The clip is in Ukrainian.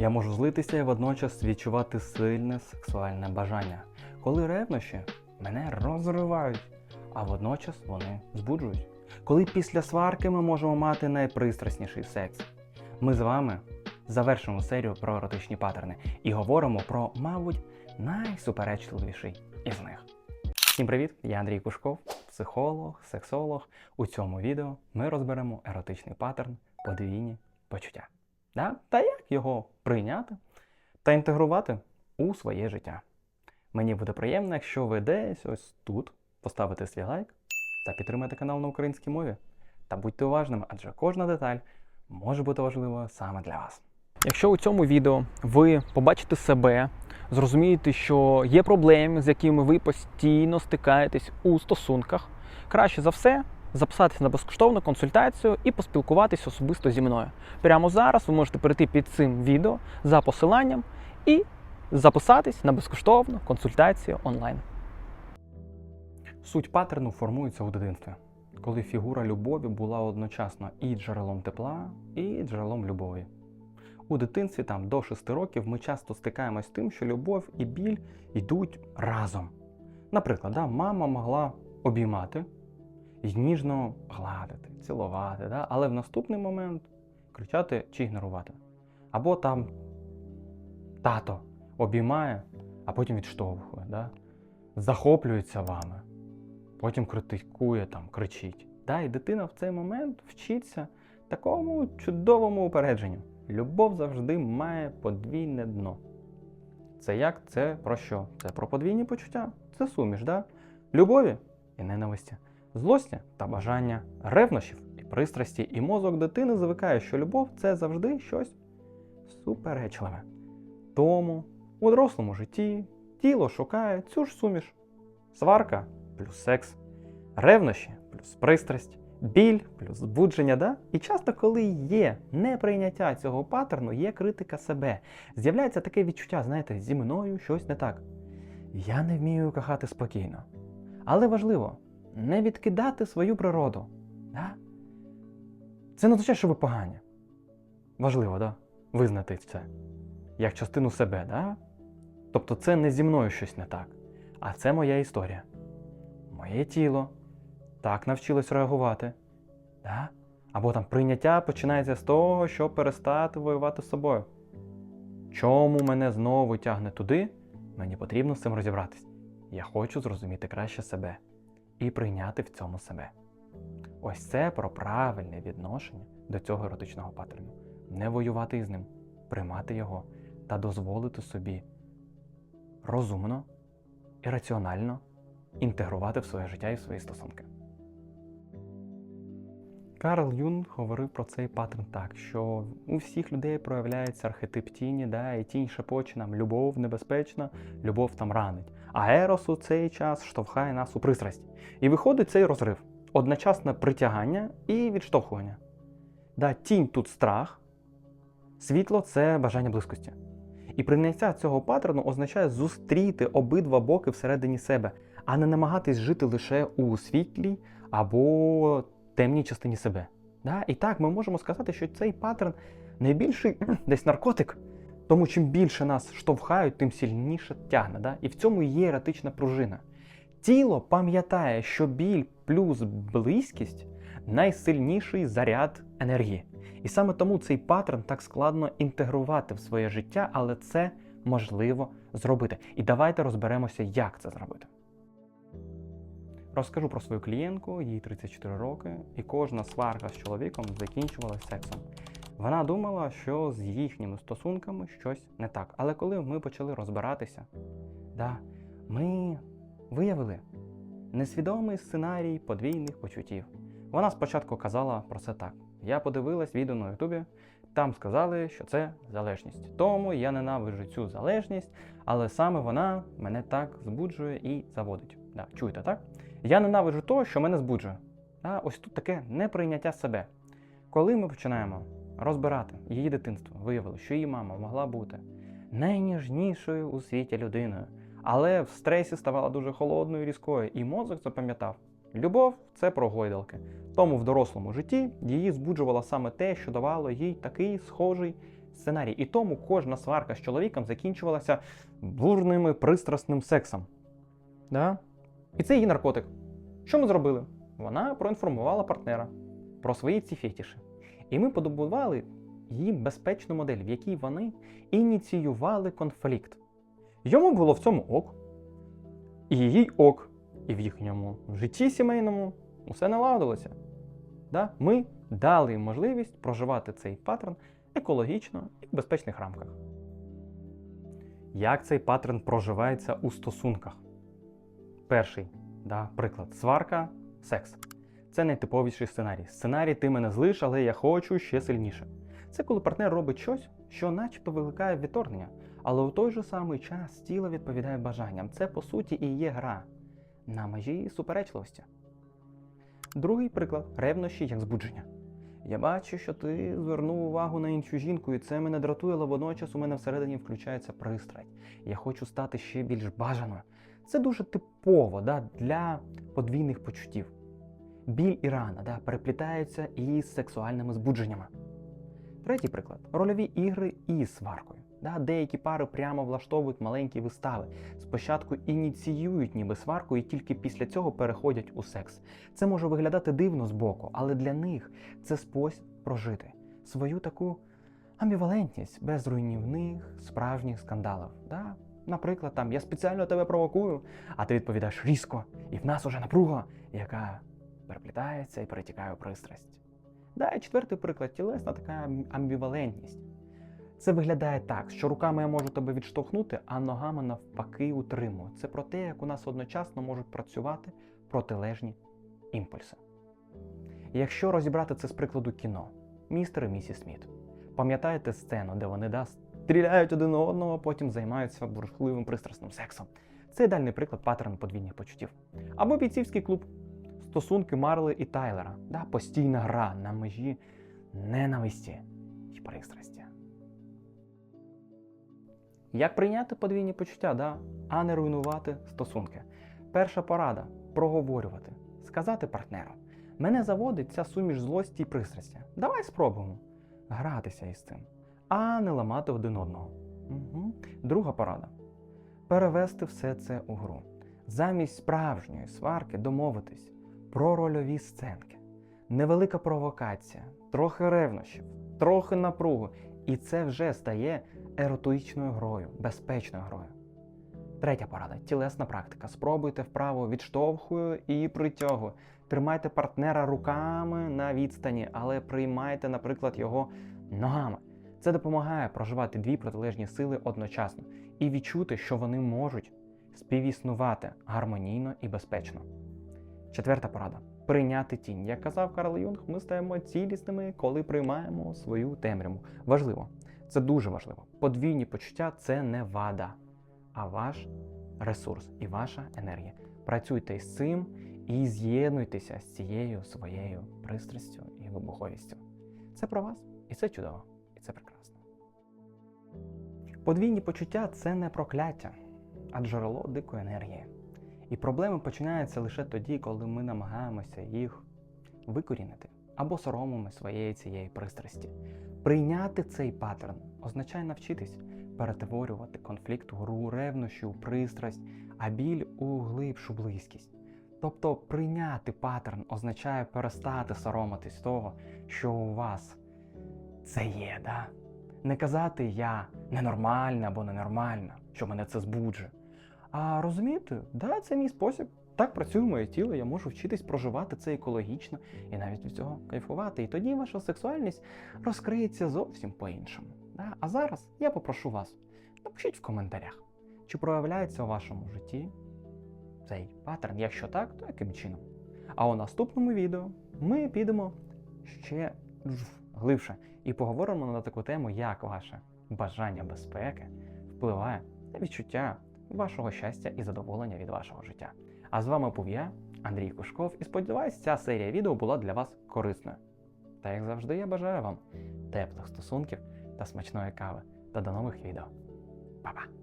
Я можу злитися і водночас відчувати сильне сексуальне бажання, коли ревнощі мене розривають, а водночас вони збуджують. Коли після сварки ми можемо мати найпристрасніший секс. Ми з вами завершимо серію про еротичні паттерни і говоримо про, мабуть, найсуперечливіший із них. Всім привіт! Я Андрій Кушков, психолог, сексолог. У цьому відео ми розберемо еротичний паттерн подвійні почуття. Да? Та як його прийняти та інтегрувати у своє життя. Мені буде приємно, якщо ви десь ось тут поставите свій лайк та підтримаєте канал на українській мові. Та будьте уважними, адже кожна деталь може бути важливою саме для вас. Якщо у цьому відео ви побачите себе, зрозумієте, що є проблеми, з якими ви постійно стикаєтесь у стосунках, краще за все записатися на безкоштовну консультацію і поспілкуватися особисто зі мною. Прямо зараз ви можете перейти під цим відео за посиланням і записатись на безкоштовну консультацію онлайн. Суть паттерну формується у дитинстві, коли фігура любові була одночасно і джерелом тепла, і джерелом любові. У дитинстві, там до 6 років, ми часто стикаємось з тим, що любов і біль йдуть разом. Наприклад, да, мама могла обіймати і ніжно гладити, цілувати, да, але в наступний момент кричати чи ігнорувати. Або там тато обіймає, а потім відштовхує, да, захоплюється вами потім критикує, там, кричить. Да, і дитина в цей момент вчиться такому чудовому упередженню. Любов завжди має подвійне дно. Це як? Це про що? Це про подвійні почуття. Це суміш, да? любові і ненависті, злості та бажання, ревнощів і пристрасті. І мозок дитини звикає, що любов це завжди щось суперечливе. Тому у дорослому житті тіло шукає цю ж суміш. Сварка плюс секс, ревнощі плюс пристрасть, біль плюс збудження. Да? І часто, коли є неприйняття цього паттерну, є критика себе. З'являється таке відчуття, знаєте, зі мною щось не так. Я не вмію кохати спокійно. Але важливо не відкидати свою природу. Да? Це не означає, що ви погані. Важливо, да? визнати це як частину себе. Да? Тобто це не зі мною щось не так, а це моя історія моє тіло так навчилось реагувати. Да? Або там прийняття починається з того, щоб перестати воювати з собою. Чому мене знову тягне туди, мені потрібно з цим розібратись. Я хочу зрозуміти краще себе і прийняти в цьому себе. Ось це про правильне відношення до цього еротичного паттерну. Не воювати із ним, приймати його та дозволити собі розумно і раціонально інтегрувати в своє життя і в свої стосунки. Карл Юнг говорив про цей паттерн так, що у всіх людей проявляється архетип тіні, да, і тінь шепоче нам любов небезпечна, любов там ранить. А Ерос у цей час штовхає нас у пристрасть. І виходить цей розрив одночасне притягання і відштовхування. Да, Тінь тут страх, світло це бажання близькості. І прийняття цього паттерну означає зустріти обидва боки всередині себе, а не намагатись жити лише у світлій або темній частині себе. Да? І так ми можемо сказати, що цей паттерн найбільший десь наркотик, тому чим більше нас штовхають, тим сильніше тягне. Да? І в цьому є еретична пружина. Тіло пам'ятає, що біль плюс близькість найсильніший заряд енергії. І саме тому цей паттерн так складно інтегрувати в своє життя, але це можливо зробити. І давайте розберемося, як це зробити. Розкажу про свою клієнтку, їй 34 роки, і кожна сварка з чоловіком закінчувалася сексом. Вона думала, що з їхніми стосунками щось не так. Але коли ми почали розбиратися, да, ми виявили несвідомий сценарій подвійних почуттів. Вона спочатку казала про це так. Я подивилась відео на Ютубі, там сказали, що це залежність. Тому я ненавиджу цю залежність, але саме вона мене так збуджує і заводить. Да, Чуєте, так? Я ненавиджу того, що мене збуджує. Да, Ось тут таке неприйняття себе. Коли ми починаємо розбирати її дитинство, виявили, що її мама могла бути найніжнішою у світі людиною, але в стресі ставала дуже холодною різкою, і мозок запам'ятав, Любов це про гойдалки. Тому в дорослому житті її збуджувало саме те, що давало їй такий схожий сценарій, і тому кожна сварка з чоловіком закінчувалася бурним і пристрасним сексом. Да? І це її наркотик. Що ми зробили? Вона проінформувала партнера про свої ці фетіші. І ми побудували їм безпечну модель, в якій вони ініціювали конфлікт. Йому було в цьому ок, і їй ок, і в їхньому житті сімейному усе наладилося. Да? Ми дали можливість проживати цей паттерн екологічно і в безпечних рамках. Як цей паттерн проживається у стосунках? Перший да, приклад: сварка, секс. Це найтиповіший сценарій. Сценарій ти мене злиш, але я хочу ще сильніше. Це коли партнер робить щось, що начебто викликає відторгнення, але у той же самий час тіло відповідає бажанням. Це по суті і є гра на межі суперечливості. Другий приклад ревнощі як збудження. Я бачу, що ти звернув увагу на іншу жінку, і це мене дратує, але водночас у мене всередині включається пристрасть. Я хочу стати ще більш бажаною. Це дуже типово да, для подвійних почуттів. Біль і рана да, переплітаються із сексуальними збудженнями. Третій приклад рольові ігри із сваркою. Да, деякі пари прямо влаштовують маленькі вистави. Спочатку ініціюють ніби сварку і тільки після цього переходять у секс. Це може виглядати дивно збоку, але для них це спосіб прожити свою таку амбівалентність без руйнівних справжніх скандалів. Да? Наприклад, там я спеціально тебе провокую, а ти відповідаєш різко, і в нас уже напруга, яка переплітається і перетікає у пристрасть. Да, і четвертий приклад тілесна така амбівалентність. Це виглядає так, що руками я можу тебе відштовхнути, а ногами навпаки утримую. Це про те, як у нас одночасно можуть працювати протилежні імпульси. Якщо розібрати це з прикладу кіно, містер і місіс Сміт, пам'ятаєте сцену, де вони да, стріляють один одного, а потім займаються бурхливим пристрасним сексом. Це ідеальний приклад паттерн подвійних почуттів. Або бійцівський клуб, стосунки Марли і Тайлера, да, постійна гра на межі ненависті і пристрасті. Як прийняти подвійні почуття, да? а не руйнувати стосунки? Перша порада проговорювати, сказати партнеру. Мене заводить ця суміш злості і пристрасті. Давай спробуємо гратися із цим, а не ламати один одного. Угу. Друга порада перевести все це у гру. Замість справжньої сварки домовитись про рольові сценки. Невелика провокація, трохи ревнощів, трохи напругу. І це вже стає еротичною грою, безпечною грою. Третя порада тілесна практика. Спробуйте вправо відштовхую і притягую. Тримайте партнера руками на відстані, але приймайте, наприклад, його ногами. Це допомагає проживати дві протилежні сили одночасно і відчути, що вони можуть співіснувати гармонійно і безпечно. Четверта порада прийняти тінь. Як казав Карл Юнг, ми стаємо цілісними, коли приймаємо свою темряву. Важливо, це дуже важливо. Подвійні почуття це не вада, а ваш ресурс і ваша енергія. Працюйте із цим і з'єднуйтеся з цією своєю пристрастю і вибуховістю. Це про вас, і це чудово, і це прекрасно. Подвійні почуття це не прокляття, а джерело дикої енергії. І проблеми починаються лише тоді, коли ми намагаємося їх викорінити або соромимо своєї цієї пристрасті. Прийняти цей паттерн означає навчитись перетворювати конфлікт у гру ревнощі у пристрасть, а біль у глибшу близькість. Тобто прийняти паттерн означає перестати соромитись того, що у вас це є, да? Не казати я ненормальна або ненормальна, що мене це збуджує. А розумієте, да, це мій спосіб. Так працює моє тіло, я можу вчитись проживати це екологічно і навіть від цього кайфувати. І тоді ваша сексуальність розкриється зовсім по-іншому. Да? А зараз я попрошу вас, напишіть в коментарях, чи проявляється у вашому житті цей паттерн. Якщо так, то яким чином? А у наступному відео ми підемо ще глибше і поговоримо на таку тему, як ваше бажання безпеки впливає на відчуття вашого щастя і задоволення від вашого життя. А з вами був я, Андрій Кушков, і сподіваюсь, ця серія відео була для вас корисною. Та як завжди, я бажаю вам теплих стосунків та смачної кави. Та до нових відео. Па-па!